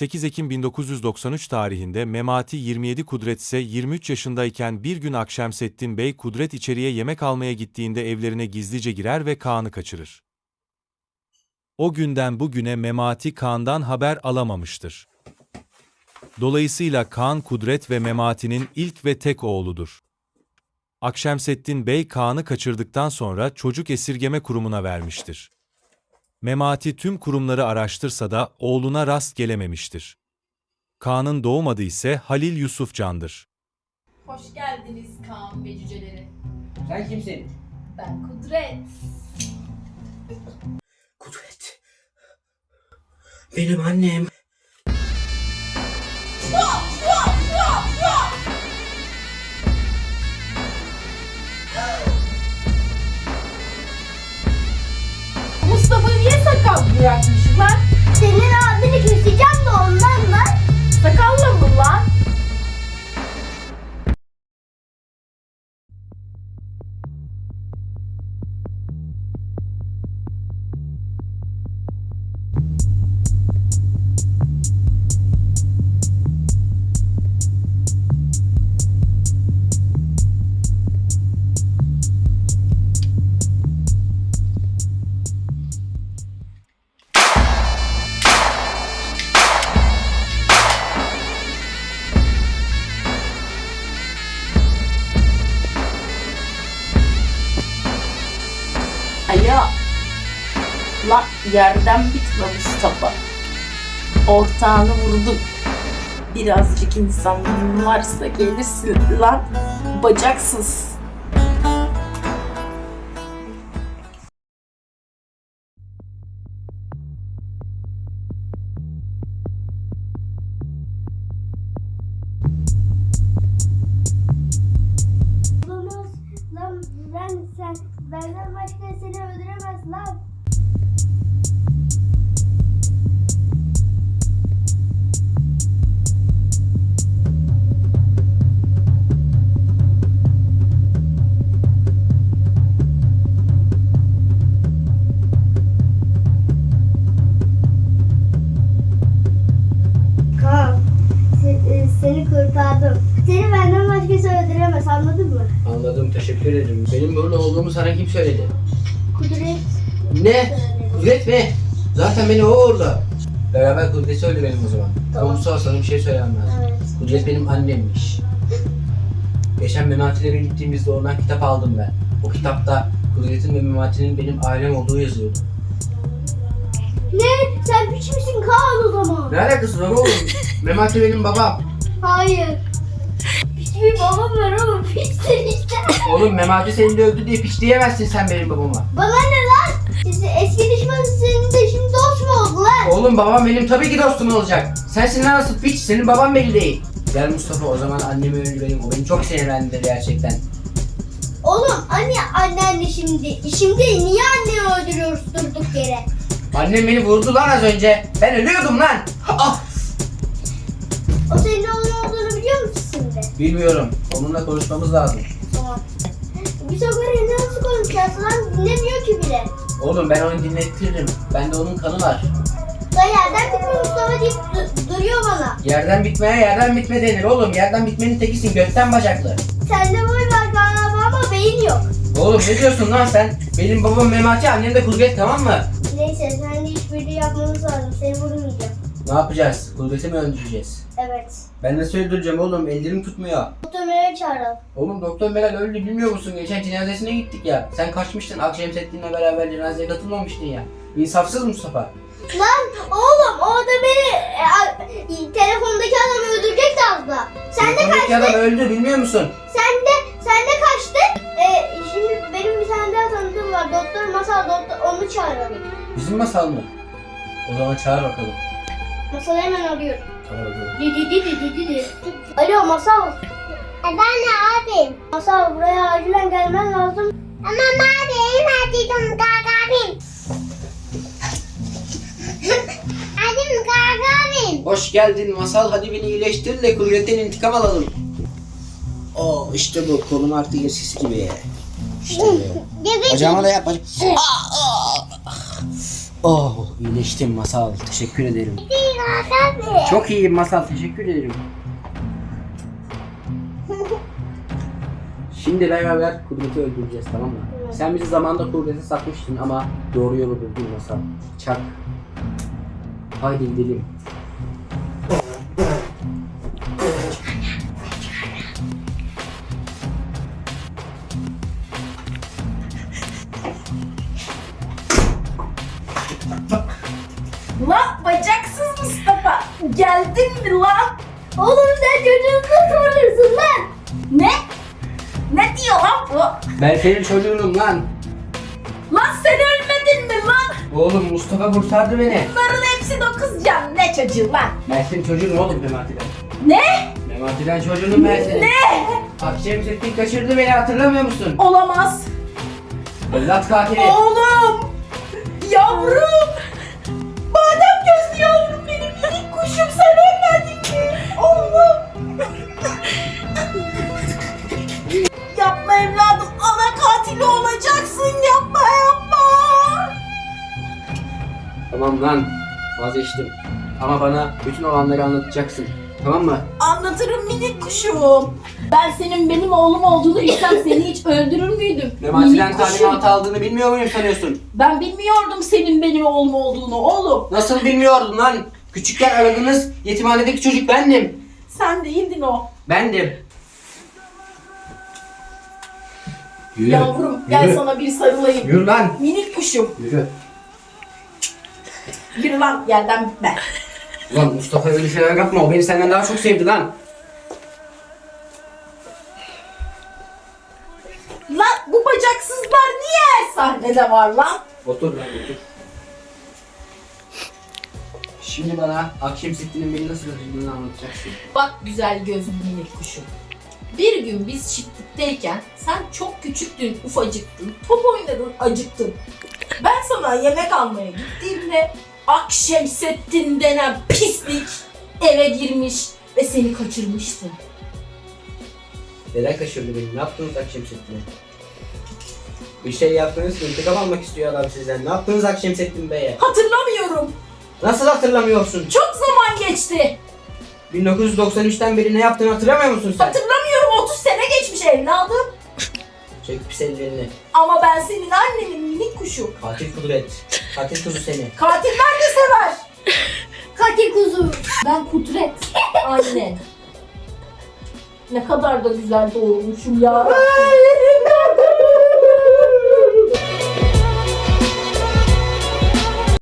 8 Ekim 1993 tarihinde Memati 27 Kudret ise 23 yaşındayken bir gün Akşemseddin Bey Kudret içeriye yemek almaya gittiğinde evlerine gizlice girer ve Kaan'ı kaçırır. O günden bugüne Memati Kaan'dan haber alamamıştır. Dolayısıyla Kaan Kudret ve Memati'nin ilk ve tek oğludur. Akşemseddin Bey Kaan'ı kaçırdıktan sonra çocuk esirgeme kurumuna vermiştir. Memati tüm kurumları araştırsa da oğluna rast gelememiştir. Kaan'ın doğum adı ise Halil Yusufcan'dır. Hoş geldiniz Kaan ve cüceleri. Sen kimsin? Ben Kudret. Kudret. Benim annem. Bırakmışsın lan? Senin abini Lan yerden bitme Mustafa. Ortağını vurdum. Birazcık insanlığın varsa gelirsin lan. Bacaksız. Ben sen benden başka seni seni kurtardım. Seni benden başkası öldüremez anladın mı? Anladım teşekkür ederim. Benim böyle olduğumu sana kim söyledi? Kudret Ne? Kudret mi? Zaten beni o orada. Beraber Kudret'i öldürelim o zaman. Tamam. Ama Mustafa sana bir şey söylemem lazım. Evet. Kudret benim annemmiş. Geçen Memati'lere gittiğimizde ondan kitap aldım ben. O kitapta Kudret'in ve Memati'nin benim ailem olduğu yazıyordu. Ne? Sen piç misin Kaan o zaman? Ne alakası var oğlum? Memati benim babam. Hayır. Piç bir babam var oğlum. Piçsin işte. Oğlum Memati seni de öldü diye piç diyemezsin sen benim babama. Bana ne lan? Siz eski düşman senin de şimdi dost mu oldular? Oğlum babam benim tabii ki dostum olacak. Sensin lan asıl piç, senin baban belli değil. Gel Mustafa o zaman annemi öldürelim. O beni çok sinirlendirdi gerçekten. Oğlum hani annen de şimdi? Şimdi niye anneni öldürüyoruz durduk yere? Annem beni vurdu lan az önce. Ben ölüyordum lan. Ah! O senin oğlun olduğunu biliyor musun şimdi? Bilmiyorum. Onunla konuşmamız lazım. Tamam. O kadar nasıl konuşacağız lan? Dinlemiyor ki bile. Oğlum ben onu dinlettiririm. Bende onun kanı var. Da yerden bitme Mustafa deyip du- duruyor bana. Yerden bitmeye yerden bitme denir oğlum. Yerden bitmenin tekisin gökten bacaklı. Sende boy var Kaan abi ama beyin yok. Oğlum ne diyorsun lan sen? Benim babam Memati, annem de Kudret tamam mı? Neyse sen de işbirliği yapmamız lazım. Seni vurmayacağım. Ne yapacağız? Kudret'i mi öldüreceğiz? Evet. Ben nasıl öldüreceğim oğlum? Ellerim tutmuyor. Doktor Meral'i çağıralım. Oğlum Doktor Meral öldü bilmiyor musun? Geçen cenazesine gittik ya. Sen kaçmıştın Akşemseddin'le beraber cenazeye katılmamıştın ya. İnsafsız Mustafa. Lan oğlum o da beni e, a- telefondaki adamı öldürecekti az. Sen de Telefondaki kaçtın. adam öldü bilmiyor musun? Sen de sen de kaçtın. E, şimdi benim bir tane daha tanıdığım var. Doktor Masal doktor onu çağıralım. Bizim masal mı? O zaman çağır bakalım. Masal hemen arıyorum. Çağır bakalım. Di di di di di di. Alo Masal. Efendim abi. Masal buraya acilen gelmen lazım. Ama abi en acıdım abim. Adım abim. Hoş geldin masal. Hadi beni iyileştir de Kudret'ten intikam alalım. Oo işte bu. Kolum artık eskisi gibi. İşte bu. Bacağıma da yap. Bacağım. Oh iyileştim masal. Teşekkür ederim. Çok iyiyim Masal. Teşekkür ederim. Şimdi beraber Kudret'i öldüreceğiz tamam mı? Sen bizi zamanda Kudret'e satmıştın ama doğru yolu buldun Masal. Çak. Haydi gidelim. Lan bacaksız Mustafa. Geldin mi lan? Oğlum sen çocuğumla sorursun lan. Ne? Ne diyor lan bu? Ben senin çocuğunum lan. Lan sen ölmedin mi lan? Oğlum Mustafa kurtardı beni. Bunların hepsi dokuz can. Ne çocuğu lan? Ben senin çocuğun oğlum Memati'den. Ne? Memati'den çocuğunum ben senin. Ne? Akşemsettin kaçırdı beni hatırlamıyor musun? Olamaz. Evlat katili. Oğlum. Yavrum. Tamam lan vazgeçtim. Ama bana bütün olanları anlatacaksın. Tamam mı? Anlatırım minik kuşum. Ben senin benim oğlum olduğunu bilsem seni hiç öldürür müydüm? Memati'den talimat aldığını bilmiyor muyum sanıyorsun? Ben bilmiyordum senin benim oğlum olduğunu oğlum. Nasıl bilmiyordun lan? Küçükken aradığınız yetimhanedeki çocuk bendim. Sen değildin o. Bendim. Yürü. Yavrum gel sana bir sarılayım. Yürü lan. Minik kuşum. Yürü. Yürü lan yerden bitme. Ulan Mustafa öyle şeyler yapma. O beni senden daha çok sevdi lan. Lan bu bacaksızlar niye her sahnede var lan? Otur lan otur. Şimdi bana Akşemsettin'in beni nasıl öldürdüğünü anlatacaksın. Bak güzel gözlü minik kuşum. Bir gün biz çiftlikteyken sen çok küçüktün, ufacıktın, top oynadın, acıktın. Ben sana yemek almaya gittiğimde Akşemsettin denen pislik eve girmiş ve seni kaçırmıştı. Neden kaçırdı beni? Ne yaptınız Akşemsettin'e? Bir şey yaptınız, intikam almak istiyor adam sizden. Ne yaptınız Akşemsettin Bey'e? Hatırlamıyorum. Nasıl hatırlamıyorsun? Çok zaman geçti. 1993'ten beri ne yaptığını hatırlamıyor musun sen? Hatırlamıyorum 30 sene geçmiş evladım. Çek pis ellerini. Ama ben senin annenin minik kuşu. Katil kudret. Katil kuzu seni. Katiller de sever. Katil kuzu. Ben Kudret. Annen. Ne kadar da güzel doğurmuşum ya.